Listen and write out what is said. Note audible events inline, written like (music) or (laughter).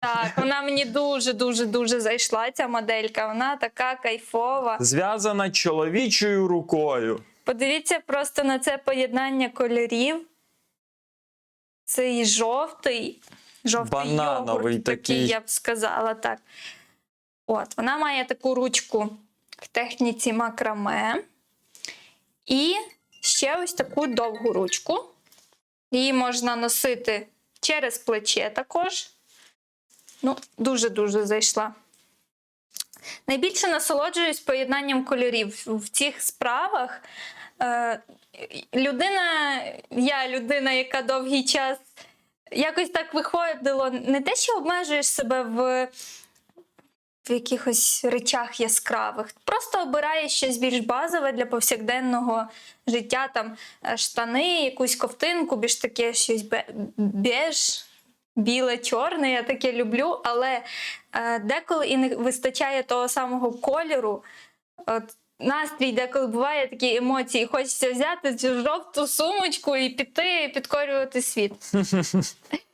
Так, вона мені дуже дуже дуже зайшла. Ця моделька. Вона така кайфова. Зв'язана чоловічою рукою. Подивіться просто на це поєднання кольорів. Цей жовтий, жовтий Банановий йогурт, такий. я б сказала так. От, вона має таку ручку в техніці макраме. І ще ось таку довгу ручку. Її можна носити через плече також. Ну, дуже-дуже зайшла. Найбільше насолоджуюсь поєднанням кольорів в цих справах. Е, людина, я людина, яка довгий час якось так виходило, не те, що обмежуєш себе в, в якихось речах яскравих, просто обираєш щось більш базове для повсякденного життя, там е, штани, якусь ковтинку, більш таке щось бе- беж. Біле, чорне, я таке люблю, але е, деколи і не вистачає того самого кольору. От, настрій деколи буває такі емоції. Хочеться взяти цю жовту сумочку і піти підкорювати світ. (laughs)